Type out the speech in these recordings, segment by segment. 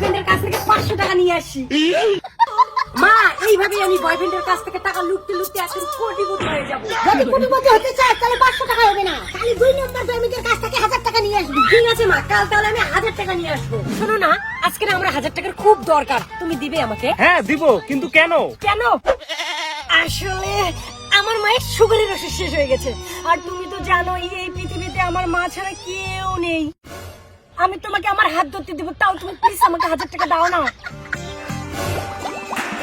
বয়ফ্রেন্ডের কাছ থেকে পাঁচশো টাকা নিয়ে আসি। মা এইভাবে আমি বয়ফ্রেন্ডের কাছ থেকে টাকা লুটতে লুটতে এখন কোটিপতি হয়ে যাব। যদি কোটিপতি হতে চাস তাহলে পাঁচশো টাকা হবে না। তাহলে দুই নম্বর প্রেমিকের কাছ থেকে হাজার টাকা নিয়ে আসবি। ঠিক আছে মা কাল তাহলে আমি হাজার টাকা নিয়ে আসব। শোনো না আজকে না আমার হাজার টাকার খুব দরকার। তুমি দিবে আমাকে? হ্যাঁ দিব কিন্তু কেন? কেন? আসলে আমার মায়ের সুগারের ওষুধ শেষ হয়ে গেছে। আর তুমি তো জানোই এই পৃথিবীতে আমার মা ছাড়া কেউ নেই। আমি তোমাকে আমার হাত ধরতে দিব তাও তুমি প্লিজ আমাকে হাজার টাকা দাও না।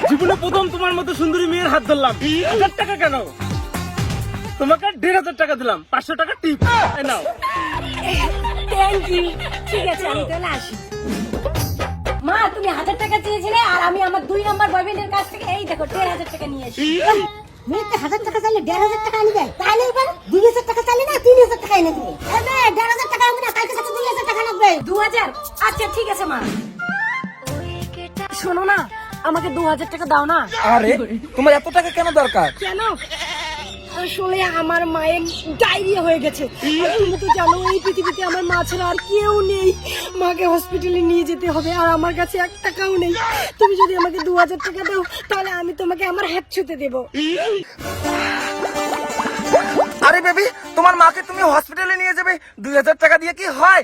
জীবনে প্রথম তোমার মতো সুন্দরী মেয়ের হাত ধরলাম। হাজার টাকা কেন? তোমাকে দেড় হাজার টাকা দিলাম পাঁচশো টাকা টিপ নাও। থ্যাংক ইউ ঠিক আছে আমি তাহলে আসি। মা তুমি হাজার টাকা চেয়েছিলে আর আমি আমার দুই নম্বর বয়ফ্রেন্ডের কাছ থেকে এই দেখো দেড় হাজার টাকা নিয়ে আসি মেয়েতে হাজার টাকা চাইলে দেড় হাজার টাকা আনি দেয়। তাহলে এবার দুই হাজার টাকা চাইলে না তিন হাজার টাকা এনে দিবে এ নে, দেড় হাজার টাকা হবে না কালকে সাথে দুই হাজার টাকা লাগবে দু হাজার আচ্ছা ঠিক আছে মা। শোনো না আমাকে দু হাজার টাকা দাও না। আরে তোমার এত টাকা কেন দরকার? কেন? আসলে আমার মায়ের ডায়রিয়া হয়ে গেছে। আর তুমি তো জানো এই পৃথিবীতে আমার মা ছাড়া আর কেউ নেই। মাকে হসপিটালে নিয়ে যেতে হবে আর আমার কাছে এক টাকাও নেই। তুমি যদি আমাকে দু হাজার টাকা দাও তাহলে আমি তোমাকে আমার হাত ছুতে দেবো। আরে বেবি তোমার মাকে তুমি হসপিটালে নিয়ে যাবে? দুই হাজার টাকা দিয়ে কি হয়?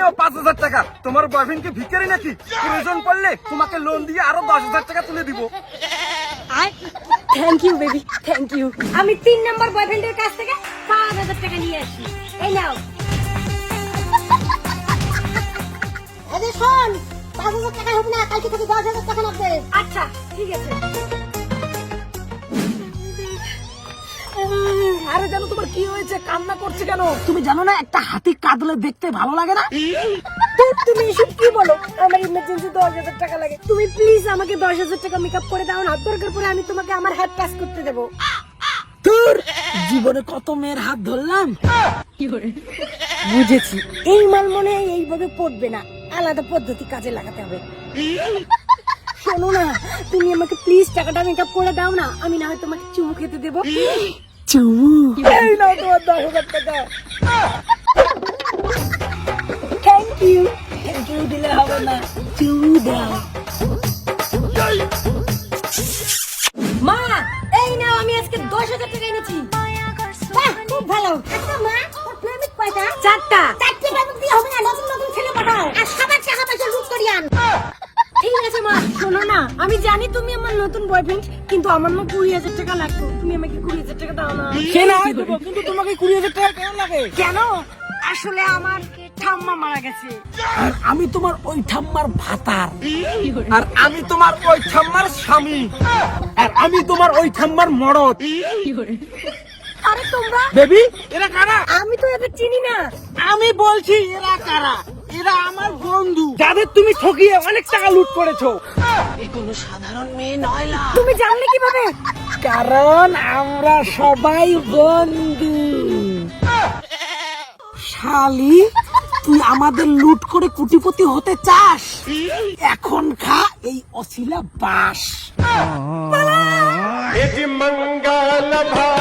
নাও পাঁচ হাজার টাকা। তোমার বয়ফ্রেন্ডকে ভিখারি নাকি? প্রয়োজন পড়লে তোমাকে লোন দিয়ে আরও দশ হাজার টাকা তুলে দিব। Thank you baby thank you আমি তিন নম্বর বয়ফ্রেন্ডের কাছ থেকে পাঁচ হাজার টাকা নিয়ে আসি। এই নাও। যে শোন পাঁচ হাজার টাকা হবে না কালকে থেকে দশ হাজার টাকা লাগবে। আচ্ছা ঠিক আছে। আরে জানো তোমার কি হয়েছে? কান্না করছে কেন? তুমি জানো না, একটা হাতি কাঁদলে দেখতে ভালো লাগে না? তুমি এসব কি বলো? আমার ইমার্জেন্সি দশ হাজার টাকা লাগে। তুমি প্লিজ আমাকে দশ হাজার টাকা মেকআপ করে দাও, না দরকার পরে আমি তোমাকে আমার হাত টাচ করতে দেবো। জীবনে কত মেয়ের হাত ধরলাম? বুঝেছি। এই মাল মনে হয় এইভাবে পড়বে না। আলাদা পদ্ধতি কাজে লাগাতে হবে। শোনো না, তুমি আমাকে প্লিজ টাকাটা মেকআপ করে দাও না, আমি না হয় তোমাকে চুমু খেতে দেবো। চুমু। এই নাও তোমার দশ হাজার টাকা। থ্যাংক ইউ থ্যাংক ইউ দিলে হবে না। চুমু দাও। মা এই নাও আমি আজকে দশ হাজার টাকা এনেছি। বাহ, খুব ভালো। আচ্ছা মা তোর প্রেমিক কয়টা? চারটা। চারটে প্রেমিক দিয়ে হবে না নতুন নতুন ছেলে পাঠাও। নতুন বয়ফ্রেন্ড কিন্তু আমার না কুড়ি হাজার টাকা লাগতো। তুমি আমাকে কুড়ি হাজার টাকা দাও না। সে না হয় দেবো, কিন্তু তোমাকে কুড়ি হাজার টাকা কেন লাগে? কেন? আসলে আমার ঠাম্মা মারা গেছে। আর আমি তোমার ওই ঠাম্মার ভাতার। আর আমি তোমার ওই ঠাম্মার স্বামী। আর আমি তোমার ওই ঠাম্মার মরদ। আরে তোমরা বেবি এরা কারা? আমি তো এদের চিনি না। আমি বলছি এরা কারা? এরা আমার বন্ধু। যাদের তুমি ঠকিয়ে অনেক টাকা লুট করেছ। তুমি জানলে কীভাবে? কারণ আমরা সবাই বন্ধু। শালি তুই আমাদের লুট করে কুটিপতি হতে চাস? এখন খা এই অশিলা বাস। মঙ্গল ভা